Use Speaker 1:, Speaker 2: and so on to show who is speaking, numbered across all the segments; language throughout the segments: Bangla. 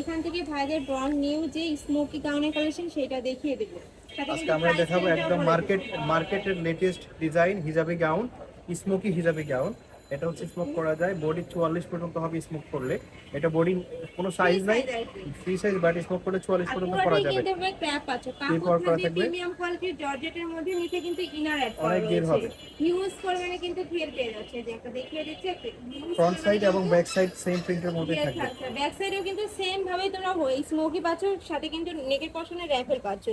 Speaker 1: এখান থেকে ভাইদের ব্রন নিউ যে স্মোকি গাউনের কালেকশন সেটা দেখিয়ে দেবো।
Speaker 2: আজকে আমরা দেখাবো একদম মার্কেট মার্কেটের লেটেস্ট ডিজাইন হিজাবি গাউন স্মোকি হিজাবি গাউন এটা হচ্ছে স্মোক করা যায়। বডি চুয়াল্লিশ পর্যন্ত হবে স্মোক করলে। এটা বডি কোনো সাইজ নাই। ফ্রি সাইজ বাট স্মোক করলে চুয়াল্লিশ পর্যন্ত করা যাবে। করা
Speaker 1: থাকবে। প্রিমিয়াম কোয়ালিটির জর্জেটের মধ্যে নিচে কিন্তু ইনার অ্যাড করা
Speaker 2: হবে।
Speaker 1: ইউজ কিন্তু ঘের পেয়ে যাচ্ছে যে একটা দেখিয়ে দিচ্ছে
Speaker 2: ফ্রন্ট সাইড এবং ব্যাক সাইড সেম প্রিন্টের মধ্যে থাকবে।
Speaker 1: ব্যাক সাইডেও কিন্তু সেম ভাবে তোমরা স্মোকি পাচ্ছ সাথে কিন্তু নেকের পশনের র্যাফেল পাচ্ছ।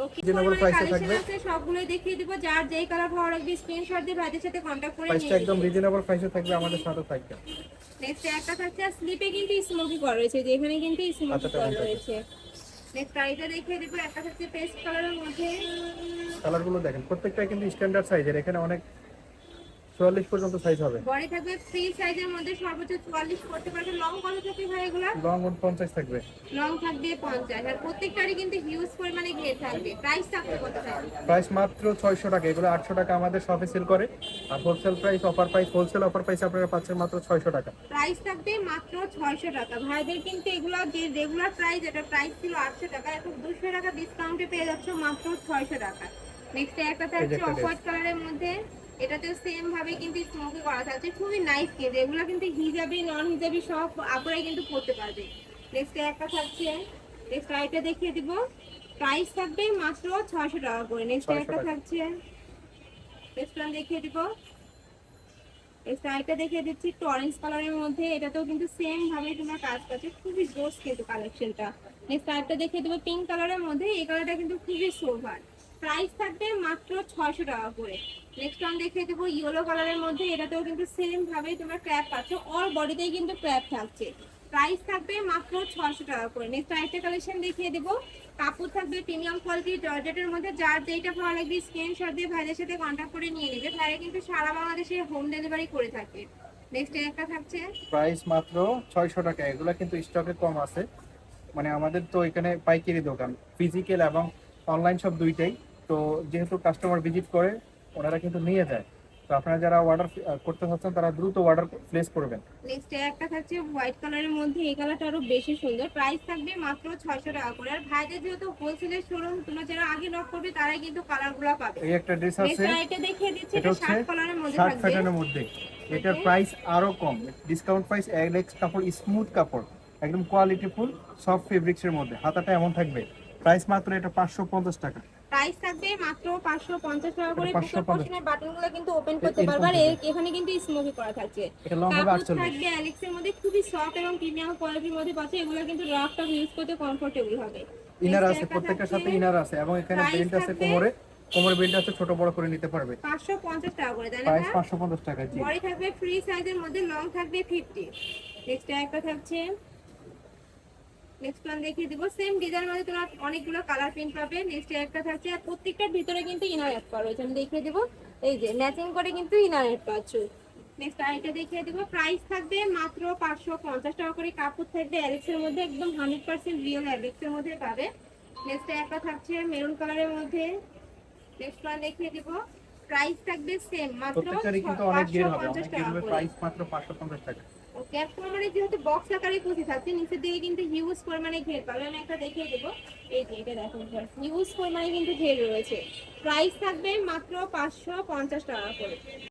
Speaker 1: তো কি
Speaker 2: Reasonable
Speaker 1: পরিমাণে
Speaker 2: price এ
Speaker 1: collection
Speaker 2: থাকবে।
Speaker 1: সবগুলোই দেখিয়ে দিব যার যেই কালার ভালো লাগবে স্ক্রিনশট দিয়ে ভাইদের সাথে কন্ট্যাক্ট করে নিয়ে
Speaker 2: একদম রিজনেবল প্রাইসে থাকবে আমাদের সাথে থাকবে।
Speaker 1: নেক্সট একটা থাকছে স্লিপে কিন্তু স্মোকি করা রয়েছে যেখানে কিন্তু স্মোকি
Speaker 2: আচ্ছা,
Speaker 1: করা রয়েছে। নেক্সট আইটা দেখিয়ে দিব একটা থাকছে পেস্ট কালারের মধ্যে।
Speaker 2: কালারগুলো দেখেন প্রত্যেকটা কিন্তু স্ট্যান্ডার্ড সাইজের এখানে অনেক চুয়াল্লিশ পর্যন্ত সাইজ হবে।
Speaker 1: বডি থাকবে ফ্রি সাইজের মধ্যে সর্বোচ্চ চুয়াল্লিশ করতে পারবে। লং কত থাকে ভাই এগুলা?
Speaker 2: লং পঞ্চাশ থাকবে।
Speaker 1: লং থাকবে পঞ্চাশ। আর প্রত্যেকটারই কিন্তু হিউজ পরিমাণে ঘের থাকবে। প্রাইস থাকবে কত থাকবে
Speaker 2: প্রাইস মাত্র ছয়শো টাকা। এগুলো আটশো টাকা আমাদের শপে সেল করে। আর wholesale price offer price wholesale offer price আপনারা পাচ্ছেন মাত্র ছয়শো টাকা।
Speaker 1: প্রাইস থাকবে মাত্র ছয়শো টাকা। ভাইদের কিন্তু এগুলো যে রেগুলার প্রাইস এটা প্রাইস ছিল আটশো টাকা। এখন দুশো টাকা ডিসকাউন্টে পেয়ে যাচ্ছে মাত্র ছয়শো টাকা। নেক্সট একটা থাকছে
Speaker 2: একটা
Speaker 1: অফ হোয়াইট কালারের মধ্যে। এটাতেও সেম ভাবে কিন্তু স্মোকি করা থাকছে। খুবই নাইস কিন্তু। এগুলো কিন্তু হিজাবি নন হিজাবি সব আপনারাই কিন্তু পড়তে পারবে। নেক্সট একটা থাকছে। নেক্সট আইটা দেখিয়ে দিব। প্রাইস থাকবে মাত্র ছয়শো টাকা করে। নেক্সট একটা। থাকছে। নেক্সট দেখিয়ে দিব। এই সাইডটা দেখিয়ে দিচ্ছি একটু অরেঞ্জ কালারের মধ্যে। এটাতেও কিন্তু সেম ভাবে তোমার কাজ পাচ্ছে খুবই জোস কিন্তু কালেকশনটা নেক্সট সাইডটা দেখিয়ে দেবো পিঙ্ক কালারের মধ্যে। এই কালারটা কিন্তু খুবই সোভার প্রাইস থাকবে মাত্র ছয়শো টাকা করে। নেক্সট ওয়ান দেখিয়ে দেবো ইয়েলো কালারের মধ্যে, এটাতেও কিন্তু সেম ভাবে তোমরা ক্র্যাপ পাচ্ছ অল বডিতেই কিন্তু ক্র্যাপ থাকছে। প্রাইস থাকবে মাত্র ছয়শো টাকা করে। নেক্সট আরেকটা কালেকশন দেখিয়ে দেবো। কাপড় থাকবে প্রিমিয়াম কোয়ালিটির জর্জেটের মধ্যে, যার যেইটা ভালো লাগবে স্ক্রিন স্ক্রিনশট দিয়ে ভাইদের সাথে কন্ট্যাক্ট করে নিয়ে নেবে। ভাইরা কিন্তু সারা বাংলাদেশে হোম ডেলিভারি করে থাকে। নেক্সট একটা থাকছে।
Speaker 2: প্রাইস মাত্র ছয়শো টাকা। এগুলো কিন্তু স্টকে কম আছে। মানে আমাদের তো এখানে পাইকারি দোকান ফিজিক্যাল এবং অনলাইন সব দুইটাই। তো যেহেতু কাস্টমার ভিজিট করে ওনারা কিন্তু নিয়ে যায়। তো আপনারা যারা অর্ডার করতে চাচ্ছেন তারা দ্রুত অর্ডার প্লেস করবেন।
Speaker 1: নেক্সট একটা থাকছে হোয়াইট কালারের মধ্যে এই কালারটা আরও বেশি সুন্দর। প্রাইস থাকবে মাত্র ছয়শো টাকা করে। আর ভাইদের যেহেতু হোলসেলের শোরুম তোমরা যারা আগে নক করবে তারাই কিন্তু কালারগুলো পাবে।
Speaker 2: এই একটা ড্রেস আছে।
Speaker 1: এটা দেখিয়ে দিচ্ছি
Speaker 2: এটা
Speaker 1: শার্ট কালারের মধ্যে থাকবে।
Speaker 2: শার্ট প্যাটার্নের মধ্যে। এটার প্রাইস আরও কম। ডিসকাউন্ট প্রাইস এক্স কাপড় স্মুথ কাপড়। একদম কোয়ালিটি ফুল সফট ফেব্রিক্স এর মধ্যে। হাতাটা এমন থাকবে। প্রাইস মাত্র এটা পাঁচশো পঞ্চাশ টাকা।
Speaker 1: প্রাইস থাকবে মাত্র পাঁচশো পঞ্চাশ টাকা করে।
Speaker 2: 550
Speaker 1: বুকের পশনের বাটনগুলো কিন্তু ওপেন করতে পারবে। আর এখানে কিন্তু স্মোকি করা থাকছে। কাপড় থাকবে অ্যালেক্সের মধ্যে খুবই সফট এবং প্রিমিয়াম কোয়ালিটির মধ্যে পাচ্ছে। এগুলো কিন্তু রাফটা ইউজ করতে কমফোর্টেবল হবে।
Speaker 2: ইনার আছে প্রত্যেকটার সাথে ইনার আছে এবং এখানে বেল্ট আছে কোমরে। কোমরে বেল্ট আছে ছোট বড় করে নিতে পারবে।
Speaker 1: পাঁচশো পঞ্চাশ টাকা করে না
Speaker 2: প্রাইস
Speaker 1: ভাইয়া?
Speaker 2: পাঁচশো পঞ্চাশ টাকা জি।
Speaker 1: বডি থাকবে ফ্রি সাইজের মধ্যে লং থাকবে ফিফটি নেক্সট একটা থাকছে নেক্সট ওয়ান দেখিয়ে দিব। সেম ডিজাইনের মধ্যে তোমরা অনেকগুলো কালার প্রিন্ট পাবে নেক্সট একটা থাকছে, আর প্রত্যেকটার ভিতরে কিন্তু ইনার অ্যাড করা রয়েছে। আমি দেখিয়ে দিব। এই যে ম্যাচিং করে কিন্তু ইনার অ্যাড পাচ্ছ। নেক্সট আরেকটা দেখিয়ে দিব। প্রাইস থাকবে মাত্র পাঁচশো পঞ্চাশ টাকা করে। কাপড় থাকবে অ্যালেক্সের মধ্যে একদম হান্ড্রেড পার্সেন্ট রিয়েল অ্যালেক্সের মধ্যে পাবে। নেক্সট একটা থাকছে মেরুন কালারের মধ্যে। নেক্সট ওয়ান দেখিয়ে দিব। প্রাইস থাকবে সেম মাত্র
Speaker 2: প্রত্যেকটারই কিন্তু অনেক গের হবে
Speaker 1: পঞ্চাশ
Speaker 2: অনেক গের
Speaker 1: টাকা
Speaker 2: হবে
Speaker 1: করে।
Speaker 2: প্রাইস মাত্র পাঁচশো পঞ্চাশ টাকা।
Speaker 1: ক্যাপ মানে যেহেতু বক্স আকারে কুচি থাকছে নিচের দিকে কিন্তু হিউজ পরিমাণে ঘের পাবে। আমি একটা দেখিয়ে দেবো। এই যে এটা দেখো হিউজ পরিমাণে কিন্তু ঘের রয়েছে। প্রাইস থাকবে মাত্র পাঁচশো পঞ্চাশ টাকা করে।